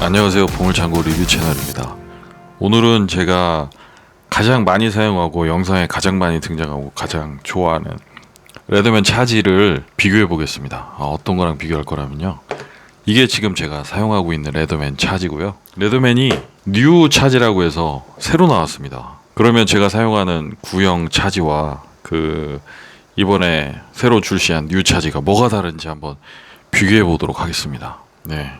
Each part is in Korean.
안녕하세요. 보물창고 리뷰 채널입니다. 오늘은 제가 가장 많이 사용하고 영상에 가장 많이 등장하고 가장 좋아하는 레드맨 차지를 비교해 보겠습니다. 아, 어떤 거랑 비교할 거라면요? 이게 지금 제가 사용하고 있는 레드맨 차지고요. 레드맨이 뉴 차지라고 해서 새로 나왔습니다. 그러면 제가 사용하는 구형 차지와 그 이번에 새로 출시한 뉴 차지가 뭐가 다른지 한번 비교해 보도록 하겠습니다. 네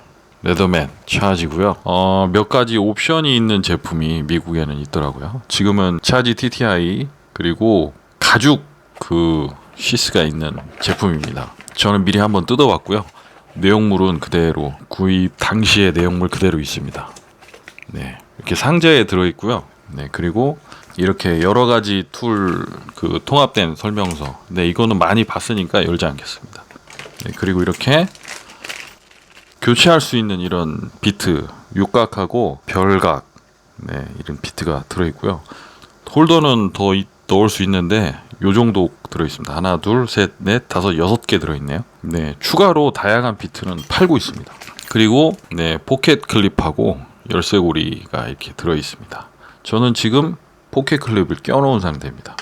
레더맨 차지고요. 어, 몇 가지 옵션이 있는 제품이 미국에는 있더라고요. 지금은 차지 TTI 그리고 가죽 그 시스가 있는 제품입니다. 저는 미리 한번 뜯어봤고요. 내용물은 그대로 구입 당시의 내용물 그대로 있습니다. 네, 이렇게 상자에 들어 있고요. 네, 그리고 이렇게 여러 가지 툴 그 통합된 설명서. 네, 이거는 많이 봤으니까 열지 않겠습니다. 네, 그리고 이렇게 교체할 수 있는 이런 비트 육각하고 별각 네, 이런 비트가 들어 있고요. 홀더는 더 이- 넣을 수 있는데 요 정도 들어 있습니다. 하나, 둘, 셋, 넷, 다섯, 여섯 개 들어 있네요. 네, 추가로 다양한 비트는 팔고 있습니다. 그리고 네, 포켓 클립하고 열쇠고리가 이렇게 들어 있습니다. 저는 지금 포켓 클립을 껴놓은 상태입니다.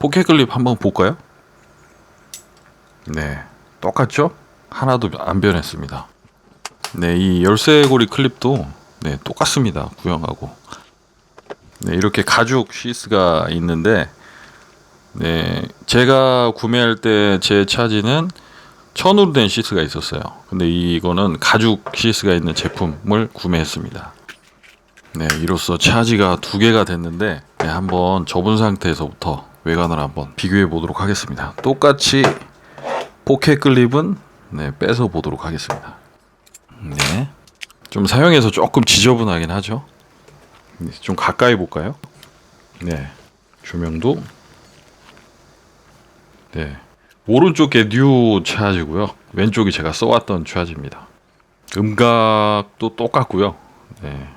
포켓 클립 한번 볼까요? 네, 똑같죠? 하나도 안 변했습니다. 네, 이 열쇠고리 클립도 네, 똑같습니다. 구형하고. 네, 이렇게 가죽 시스가 있는데 네, 제가 구매할 때 제 차지는 천으로 된 시스가 있었어요. 근데 이거는 가죽 시스가 있는 제품을 구매했습니다. 네, 이로써 차지가 두 개가 됐는데 네, 한번 접은 상태에서부터 외관을 한번 비교해 보도록 하겠습니다. 똑같이 포켓 클립은 네, 빼서 보도록 하겠습니다. 네. 좀 사용해서 조금 지저분하긴 하죠. 네, 좀 가까이 볼까요? 네. 조명도 네. 오른쪽에 뉴 차지고요. 왼쪽이 제가 써왔던 차지입니다. 음각도 똑같고요. 네.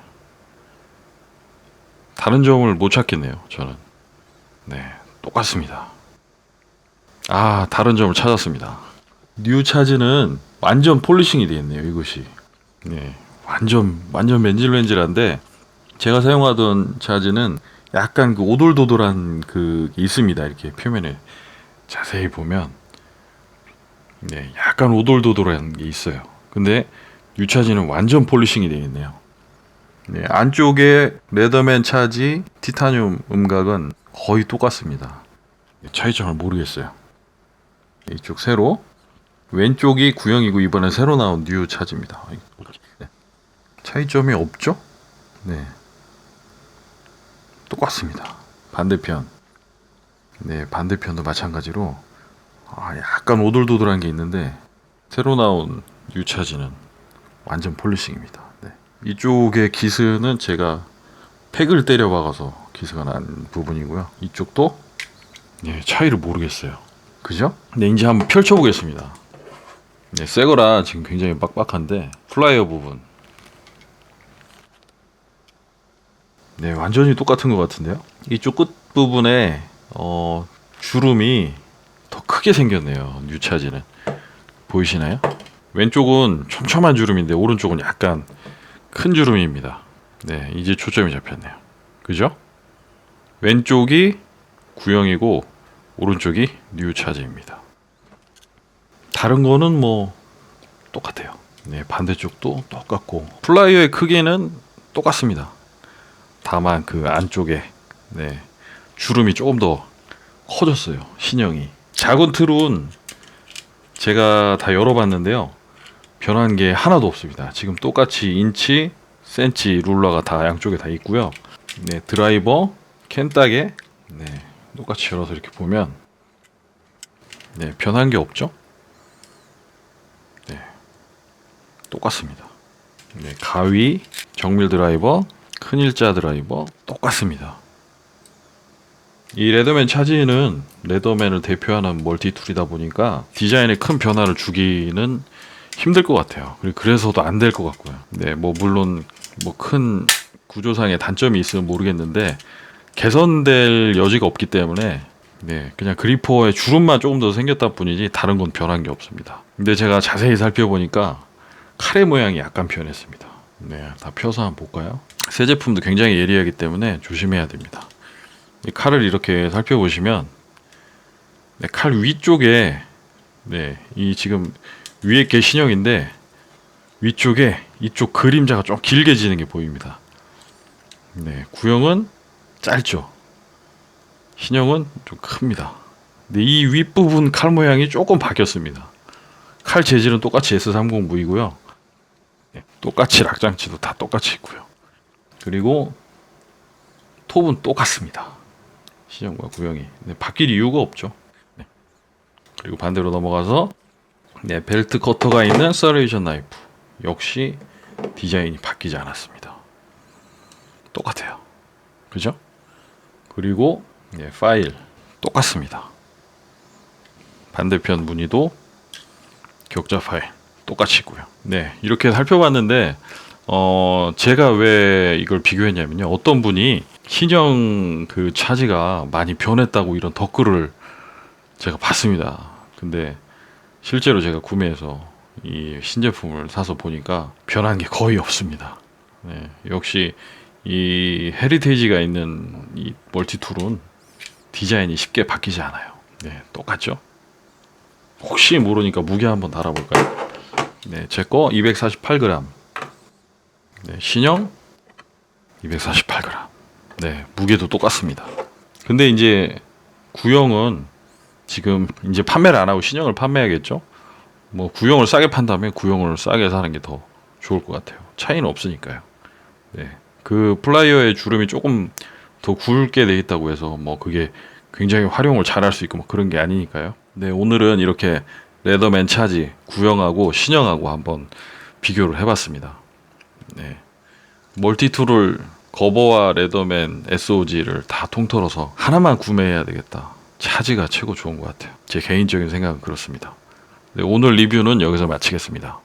다른 점을 못 찾겠네요. 저는. 네. 똑같습니다. 아, 다른 점을 찾았습니다. 뉴 차지는 완전 폴리싱이 되어 있네요. 이것이. 네, 완전 완전 맨질맨질한데 제가 사용하던 차지는 약간 그 오돌도돌한 그 있습니다. 이렇게 표면에 자세히 보면 네, 약간 오돌도돌한 게 있어요. 근데 유차지는 완전 폴리싱이 되어 있네요. 네, 안쪽에 레더맨 차지 티타늄 음각은 거의 똑같습니다. 네, 차이점을 모르겠어요. 이쪽 세로 왼쪽이 구형이고 이번에 새로 나온 뉴 차지입니다. 네. 차이점이 없죠? 네. 똑같습니다. 반대편. 네, 반대편도 마찬가지로 아, 약간 오돌도돌한 게 있는데 새로 나온 뉴 차지는 완전 폴리싱입니다. 네. 이쪽의 기스는 제가 팩을 때려 박아서 기스가 난 부분이고요. 이쪽도 네, 차이를 모르겠어요. 그죠? 네, 이제 한번 펼쳐 보겠습니다. 네, 새 거라 지금 굉장히 빡빡한데 플라이어 부분 네, 완전히 똑같은 것 같은데요. 이쪽 끝 부분에 어, 주름이 더 크게 생겼네요. 뉴차지는 보이시나요? 왼쪽은 촘촘한 주름인데 오른쪽은 약간 큰 주름입니다. 네, 이제 초점이 잡혔네요. 그죠? 왼쪽이 구형이고 오른쪽이 뉴차지입니다. 다른 거는 뭐 똑같아요. 네, 반대쪽도 똑같고 플라이어의 크기는 똑같습니다. 다만 그 안쪽에 네, 주름이 조금 더 커졌어요. 신형이. 작은 틀은 제가 다 열어봤는데요. 변한 게 하나도 없습니다. 지금 똑같이 인치, 센치 룰러가 다 양쪽에 다 있고요. 네, 드라이버, 캔따개, 네, 똑같이 열어서 이렇게 보면 네, 변한 게 없죠? 똑같습니다. 네, 가위, 정밀 드라이버, 큰 일자 드라이버 똑같습니다. 이 레더맨 차지는 레더맨을 대표하는 멀티툴이다 보니까 디자인에 큰 변화를 주기는 힘들 것 같아요. 그래서도 안 될 것 같고요. 네, 뭐 물론 뭐 큰 구조상의 단점이 있으면 모르겠는데 개선될 여지가 없기 때문에 네, 그냥 그리퍼의 주름만 조금 더 생겼다 뿐이지 다른 건 변한 게 없습니다. 근데 제가 자세히 살펴보니까 칼의 모양이 약간 변했습니다. 네, 다 펴서 한번 볼까요? 새 제품도 굉장히 예리하기 때문에 조심해야 됩니다. 이 칼을 이렇게 살펴보시면 네, 칼 위쪽에 네, 이 지금 위에 게 신형인데 위쪽에 이쪽 그림자가 좀 길게 지는 게 보입니다. 네, 구형은 짧죠. 신형은 좀 큽니다. 근데 이 윗부분 칼 모양이 조금 바뀌었습니다. 칼 재질은 똑같이 S30V고요. 네, 똑같이 락장치도 다 똑같이 있고요. 그리고 톱은 똑같습니다. 신형과 구형이 네, 바뀔 이유가 없죠. 네. 그리고 반대로 넘어가서 네, 벨트 커터가 있는 서레이션 나이프 역시 디자인이 바뀌지 않았습니다. 똑같아요. 그죠? 그리고 네, 파일 똑같습니다. 반대편 무늬도 격자 파일 똑같이 있고요. 네, 이렇게 살펴봤는데 어, 제가 왜 이걸 비교했냐면요. 어떤 분이 신형 그 차지가 많이 변했다고 이런 댓글을 제가 봤습니다. 근데 실제로 제가 구매해서 이 신제품을 사서 보니까 변한 게 거의 없습니다. 네, 역시 이 헤리테이지가 있는 이 멀티툴은 디자인이 쉽게 바뀌지 않아요. 네, 똑같죠? 혹시 모르니까 무게 한번 달아볼까요? 네, 제거 248g. 네, 신형 248g. 네, 무게도 똑같습니다. 근데 이제 구형은 지금 이제 판매를 안 하고 신형을 판매하겠죠? 뭐 구형을 싸게 판다면 구형을 싸게 사는 게 더 좋을 것 같아요. 차이는 없으니까요. 네. 그 플라이어의 주름이 조금 더 굵게 돼 있다고 해서 뭐 그게 굉장히 활용을 잘할 수 있고 뭐 그런 게 아니니까요. 네, 오늘은 이렇게 레더맨 차지 구형하고 신형하고 한번 비교를 해봤습니다. 네. 멀티툴을 거버와 레더맨 SOG를 다 통틀어서 하나만 구매해야 되겠다. 차지가 최고 좋은 것 같아요. 제 개인적인 생각은 그렇습니다. 네, 오늘 리뷰는 여기서 마치겠습니다.